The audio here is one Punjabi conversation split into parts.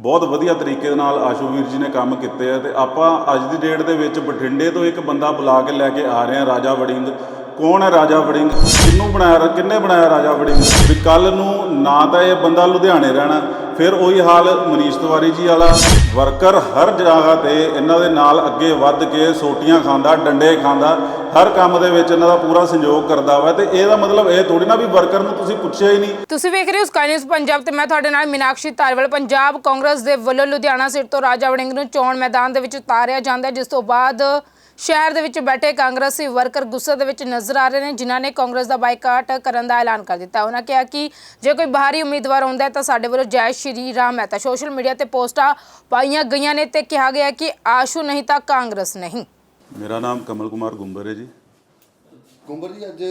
ਬਹੁਤ ਵਧੀਆ ਤਰੀਕੇ ਦੇ ਨਾਲ ਆਸ਼ੂ ਵੀਰ ਜੀ ਨੇ ਕੰਮ ਕੀਤੇ ਆ ਤੇ ਆਪਾਂ ਅੱਜ ਦੀ ਡੇਟ ਦੇ ਵਿੱਚ ਬਠਿੰਡੇ ਤੋਂ ਇੱਕ ਬੰਦਾ ਬੁਲਾ ਕੇ ਲੈ ਕੇ ਆ ਰਹੇ ਹਾਂ ਰਾਜਾ ਵੜਿੰਗ। ਕੌਣ ਹੈ ਰਾਜਾ ਵੜਿੰਗ? ਕਿਹਨੂੰ ਬਣਾਇਆ ਕਿੰਨੇ ਬਣਾਇਆ ਰਾਜਾ ਵੜਿੰਗ? ਵੀ ਕੱਲ ਨੂੰ ਨਾ ਤਾਂ ਇਹ ਬੰਦਾ ਲੁਧਿਆਣੇ ਰਹਿਣਾ, ਫਿਰ ਉਹੀ ਹਾਲ ਮਨੀਸ਼ ਤਿਵਾਰੀ ਜੀ ਵਾਲਾ। ਵਰਕਰ ਹਰ ਜਗ੍ਹਾ ਤੇ ਇਹਨਾਂ ਦੇ ਨਾਲ ਅੱਗੇ ਵੱਧ ਕੇ ਸੋਟੀਆਂ ਖਾਂਦਾ, ਡੰਡੇ ਖਾਂਦਾ ਹਰ ਕੰਮ ਦੇ ਵਿੱਚ ਇਹਨਾਂ ਦਾ ਪੂਰਾ ਸੰਯੋਗ ਕਰਦਾ ਵਾ ਤੇ ਇਹਦਾ ਮਤਲਬ ਇਹ ਥੋੜੀ ਨਾ ਵੀ ਵਰਕਰ ਨੂੰ ਤੁਸੀਂ ਪੁੱਛਿਆ ਹੀ ਨਹੀਂ। ਤੁਸੀਂ ਵੇਖ ਰਹੇ ਹੋ ਸਕਾਈ ਨਿਊਜ਼ ਪੰਜਾਬ ਤੇ ਮੈਂ ਤੁਹਾਡੇ ਨਾਲ ਮੀਨਾਕਸ਼ੀ ਧਾਰੀਵਾਲ। ਪੰਜਾਬ ਕਾਂਗਰਸ ਦੇ ਵੱਲੋਂ ਲੁਧਿਆਣਾ ਸੀਟ ਤੋਂ ਰਾਜਾ ਵੜਿੰਗ ਨੂੰ ਚੋਣ ਮੈਦਾਨ ਦੇ ਵਿੱਚ ਉਤਾਰਿਆ ਜਾਂਦਾ ਜਿਸ ਤੋਂ ਬਾਅਦ ਸ਼ਹਿਰ ਦੇ ਵਿੱਚ ਬੈਠੇ ਕਾਂਗਰਸੀ ਵਰਕਰ ਗੁੱਸੇ ਦੇ ਵਿੱਚ ਨਜ਼ਰ ਆ ਰਹੇ ਨੇ, ਜਿਨ੍ਹਾਂ ਨੇ ਕਾਂਗਰਸ ਦਾ ਬਾਈਕਾਟ ਕਰਨ ਦਾ ਐਲਾਨ ਕਰ ਦਿੱਤਾ। ਉਹਨਾਂ ਕਿਹਾ ਕਿ ਜੇ ਕੋਈ ਬਾਹਰੀ ਉਮੀਦਵਾਰ ਆਉਂਦਾ ਹੈ ਤਾਂ ਸਾਡੇ ਵੱਲੋਂ ਜੈ ਸ਼੍ਰੀ ਰਾਮ ਹੈ ਤਾਂ ਸੋਸ਼ਲ ਮੀਡੀਆ ਤੇ ਪੋਸਟਾਂ ਪਾਈਆਂ ਗਈਆਂ ਨੇ ਤੇ ਕਿਹਾ ਗਿਆ ਕਿ ਆਸ਼ੂ ਨਹੀਂ ਤਾਂ ਕਾਂਗਰਸ ਨਹੀਂ। ਮੇਰਾ ਨਾਮ ਕਮਲ ਕੁਮਾਰ ਗੁੰਬਰ ਹੈ ਜੀ। ਕੁੰਬਰ ਜੀ ਅੱਜ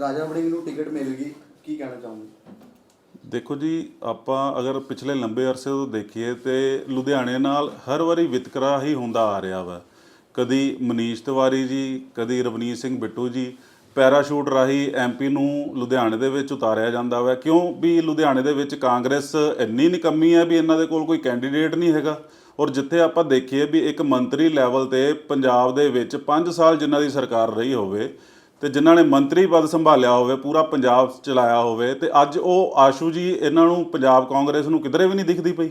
ਰਾਜਾ ਵੜਿੰਗ ਨੂੰ ਟਿਕਟ ਮਿਲ ਗਈ। ਕੀ ਕਹਿਣਾ ਚਾਹੋਗੇ? ਦੇਖੋ ਜੀ ਆਪਾਂ ਅਗਰ ਪਿਛਲੇ ਲੰਬੇ ਅਰਸੇ ਤੋਂ ਦੇਖੀਏ ਤੇ ਲੁਧਿਆਣੇ ਨਾਲ ਹਰ ਵਾਰੀ ਵਿਤਕਰਾ ਹੀ ਹੁੰਦਾ ਆ ਰਿਹਾ ਵਾ। ਕਦੀ ਮਨੀਸ਼ ਤਿਵਾਰੀ ਜੀ ਕਦੀ ਰਵਨੀਤ ਸਿੰਘ ਬਿੱਟੂ ਜੀ ਪੈਰਾਸ਼ੂਟ ਰਾਹੀਂ ਐਮਪੀ ਨੂੰ ਲੁਧਿਆਣੇ ਦੇ ਵਿੱਚ ਉਤਾਰਿਆ ਜਾਂਦਾ ਵਾ। ਕਿਉਂ? ਵੀ ਲੁਧਿਆਣੇ ਦੇ ਵਿੱਚ ਕਾਂਗਰਸ ਇੰਨੀ ਨਿਕੰਮੀ ਹੈ ਵੀ ਇਹਨਾਂ ਦੇ ਕੋਲ ਕੋਈ ਕੈਂਡੀਡੇਟ ਨਹੀਂ ਹੈਗਾ। ਔਰ ਜਿੱਥੇ ਆਪਾਂ ਦੇਖੀਏ ਵੀ ਇੱਕ ਮੰਤਰੀ ਲੈਵਲ ਤੇ ਪੰਜਾਬ ਦੇ ਵਿੱਚ 5 ਸਾਲ ਜਿਨ੍ਹਾਂ ਦੀ ਸਰਕਾਰ ਰਹੀ ਹੋਵੇ ਤੇ ਜਿਨ੍ਹਾਂ ਨੇ ਮੰਤਰੀ ਪਦ ਸੰਭਾਲਿਆ ਹੋਵੇ ਪੂਰਾ ਪੰਜਾਬ ਚਲਾਇਆ ਹੋਵੇ ਤੇ ਅੱਜ ਉਹ ਆਸ਼ੂ ਜੀ ਇਹਨਾਂ ਨੂੰ ਪੰਜਾਬ ਕਾਂਗਰਸ ਨੂੰ ਕਿਧਰੇ ਵੀ ਨਹੀਂ ਦਿਖਦੀ ਪਈ?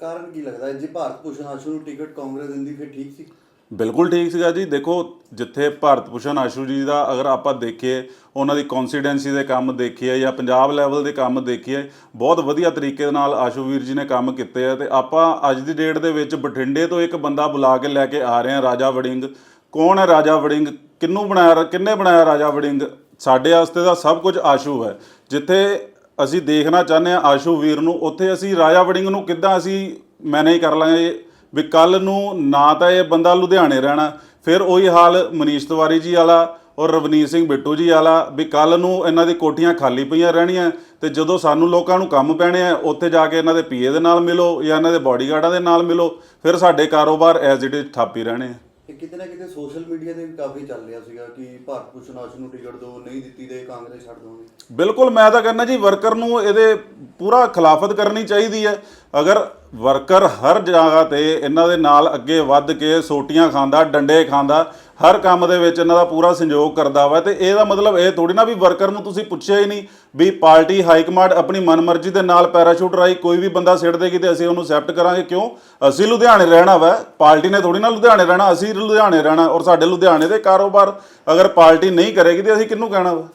ਕਾਰਨ ਕੀ ਲੱਗਦਾ? ਜੇ ਭਾਰਤ ਭੂਸ਼ਣ ਆਸ਼ੂ ਨੂੰ ਟਿਕਟ ਕਾਂਗਰਸ ਦਿੰਦੀ ਫਿਰ ਠੀਕ ਸੀ? ਬਿਲਕੁਲ ਠੀਕ ਸੀਗਾ ਜੀ। ਦੇਖੋ ਜਿੱਥੇ ਭਾਰਤ ਭੂਸ਼ਣ ਆਸ਼ੂ ਜੀ ਦਾ ਅਗਰ ਆਪਾਂ ਦੇਖੀਏ ਉਹਨਾਂ ਦੀ ਕੌਨਸੀਡੈਂਸੀ ਦੇ ਕੰਮ ਦੇਖੀਏ ਜਾਂ ਪੰਜਾਬ ਲੈਵਲ ਦੇ ਕੰਮ ਦੇਖੀਏ ਬਹੁਤ ਵਧੀਆ ਤਰੀਕੇ ਦੇ ਨਾਲ ਆਸ਼ੂ ਵੀਰ ਜੀ ਨੇ ਕੰਮ ਕੀਤੇ ਆ ਤੇ ਆਪਾਂ ਅੱਜ ਦੀ ਡੇਟ ਦੇ ਵਿੱਚ ਬਠਿੰਡੇ ਤੋਂ ਇੱਕ ਬੰਦਾ ਬੁਲਾ ਕੇ ਲੈ ਕੇ ਆ ਰਹੇ ਹਾਂ ਰਾਜਾ ਵੜਿੰਗ। ਕੌਣ ਹੈ ਰਾਜਾ ਵੜਿੰਗ? ਕਿਹਨੂੰ ਬਣਾਇਆ ਕਿੰਨੇ ਬਣਾਇਆ ਰਾਜਾ ਵੜਿੰਗ? ਸਾਡੇ ਵਾਸਤੇ ਦਾ ਸਭ ਕੁਝ ਆਸ਼ੂ ਹੈ। ਜਿੱਥੇ ਅਸੀਂ ਦੇਖਣਾ ਚਾਹੁੰਦੇ ਹਾਂ ਆਸ਼ੂ ਵੀਰ ਨੂੰ, ਉੱਥੇ ਅਸੀਂ ਰਾਜਾ ਵੜਿੰਗ ਨੂੰ ਕਿੱਦਾਂ ਅਸੀਂ ਮੈਨੇਜ ਕਰ ਲਾਂਗੇ? ਵੀ ਕੱਲ ਨੂੰ ਨਾ ਤਾਂ ਇਹ ਬੰਦਾ ਲੁਧਿਆਣੇ ਰਹਿਣਾ, ਫਿਰ ਉਹੀ ਹਾਲ ਮਨੀਸ਼ ਤਿਵਾਰੀ ਜੀ ਵਾਲਾ ਔਰ ਰਵਨੀਤ ਸਿੰਘ ਬਿੱਟੂ ਜੀ ਵਾਲਾ ਵੀ ਕੱਲ ਨੂੰ ਇਹਨਾਂ ਦੀ ਕੋਠੀਆਂ ਖਾਲੀ ਪਈਆਂ ਰਹਿਣੀਆਂ ਤੇ ਜਦੋਂ ਸਾਨੂੰ ਲੋਕਾਂ ਨੂੰ ਕੰਮ ਪੈਣੇ ਆ ਉੱਥੇ ਜਾ ਕੇ ਇਹਨਾਂ ਦੇ ਪੀਏ ਦੇ ਨਾਲ ਮਿਲੋ ਜਾਂ ਇਹਨਾਂ ਦੇ ਬਾਡੀਗਾਰਡਾਂ ਦੇ ਨਾਲ ਮਿਲੋ ਫਿਰ ਸਾਡੇ ਕਾਰੋਬਾਰ ਐਜ਼ ਇਟ ਇਜ਼ ਠੱਪ ਰਹਿਣੇ ਆ। ਇਹ ਕਿਤੇ ਨਾ ਕਿਤੇ ਸੋਸ਼ਲ ਮੀਡੀਆ ਤੇ ਵੀ ਕਾਫੀ ਚੱਲ ਰਿਹਾ ਸੀਗਾ ਕਿ ਭਾਰਤ ਭੂਸ਼ਣ ਆਸ਼ੂ ਨੂੰ ਟਿਕਟ ਦਿਓ ਨਹੀਂ ਦਿੱਤੀ ਤੇ ਕਾਂਗਰਸ ਛੱਡ ਦੋਗੇ ਬਿਲਕੁਲ ਮੈਂ ਤਾਂ ਕਹਿੰਦਾ ਜੀ ਵਰਕਰ ਨੂੰ ਇਹਦੇ ਪੂਰਾ ਖਿਲਾਫਤ ਕਰਨੀ ਚਾਹੀਦੀ ਹੈ। ਅਗਰ ਵਰਕਰ ਹਰ ਜਗ੍ਹਾ ਤੇ ਇਹਨਾਂ ਦੇ ਨਾਲ ਅੱਗੇ ਵੱਧ ਕੇ ਸੋਟੀਆਂ ਖਾਂਦਾ, ਡੰਡੇ ਖਾਂਦਾ, ਹਰ ਕੰਮ ਦੇ ਵਿੱਚ ਇਹਨਾਂ ਦਾ ਪੂਰਾ ਸੰਯੋਗ ਕਰਦਾ ਵਾ। ਤੇ ਇਹਦਾ ਮਤਲਬ ਇਹ ਥੋੜੀ ਨਾ ਵੀ ਵਰਕਰ ਨੂੰ ਤੁਸੀਂ ਪੁੱਛਿਆ ਹੀ ਨਹੀਂ ਵੀ ਪਾਰਟੀ, ਹਾਈ ਕਮਾਂਡ ਆਪਣੀ ਮਨਮਰਜ਼ੀ ਦੇ ਨਾਲ ਪੈਰਾਸ਼ੂਟ ਰਾਈ ਕੋਈ ਵੀ ਬੰਦਾ ਸਿੱਟ ਦੇਗੀ ਤੇ ਅਸੀਂ ਉਹਨੂੰ ਐਕਸੈਪਟ ਕਰਾਂਗੇ ਕਿਉਂ? ਅਸੀਂ ਲੁਧਿਆਣੇ ਰਹਿਣਾ ਵਾ। ਪਾਰਟੀ ਨੇ ਥੋੜੀ ਨਾ ਲੁਧਿਆਣੇ ਰਹਿਣਾ, ਅਸੀਂ ਲੁਧਿਆਣੇ ਰਹਿਣਾ ਔਰ ਸਾਡੇ ਲੁਧਿਆਣੇ ਦੇ ਕਾਰੋਬਾਰ ਅਗਰ ਪਾਰਟੀ ਨਹੀਂ ਕਰੇਗੀ ਤੇ ਅਸੀਂ ਕਿਹਨੂੰ ਕਹਿਣਾ ਵਾ?